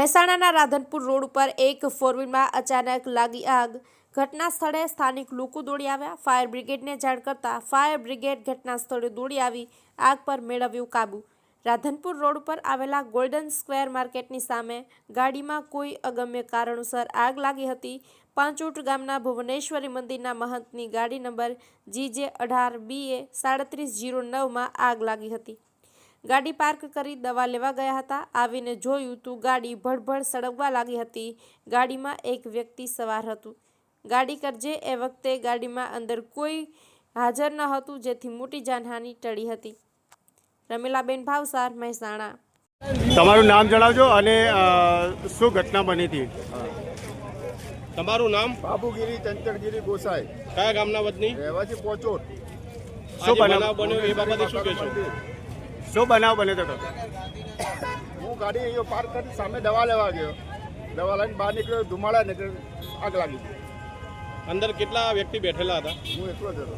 મહેસાણાના રાધનપુર રોડ ઉપર એક ફોરવ્હીલમાં અચાનક લાગી આગ. ઘટના સ્થળે સ્થાનિક લોકો દોડી આવ્યા. ફાયર બ્રિગેડને જાણ કરતા ફાયર બ્રિગેડ ઘટના સ્થળે દોડી આવી, આગ પર મેળવ્યું કાબુ. રાધનપુર રોડ ઉપર આવેલા ગોલ્ડન સ્ક્વેર માર્કેટની સામે ગાડીમાં કોઈ અગમ્ય કારણોસર આગ લાગી હતી. પાંચોટ ગામના ભુવનેશ્વરી મંદિરના મહંતની ગાડી નંબર જીજે અઢાર બીએ સાડત્રીસ જીરો નવમાં આગ લાગી હતી. ગાડી પાર્ક કરી દવા લેવા ગયા હતા. આવીને જોયું તો ગાડી ભડભડ સળગવા લાગી હતી. ગાડીમાં એક વ્યક્તિ સવાર હતું. ગાડી કરજે એ વખતે ગાડીમાં અંદર કોઈ હાજર ન હતું જેથી મોટી જાનહાની ટળી હતી. રમીલાબેન ભાવસાર મહેસાણા. તમારું નામ જણાવજો અને શું ઘટના બની હતી? તમારું નામ? બાબુગીરી ચંચળગીરી ગોસાઈ. કયા ગામના વતની? રહેવાસી પોચોટ બનાવ? બનાવ બન્યો એ બાબતે શું કહેશો? શું બનાવ બને તો હું ગાડી અહીંયા પાર્ક કરી સામે દવા લેવા ગયો. દવા લઈને બહાર નીકળ્યો ધુમાડા નીકળ્યો આગ લાગી ગયો અંદર કેટલા વ્યક્તિ બેઠેલા હતા? હું એકલો જ હતો.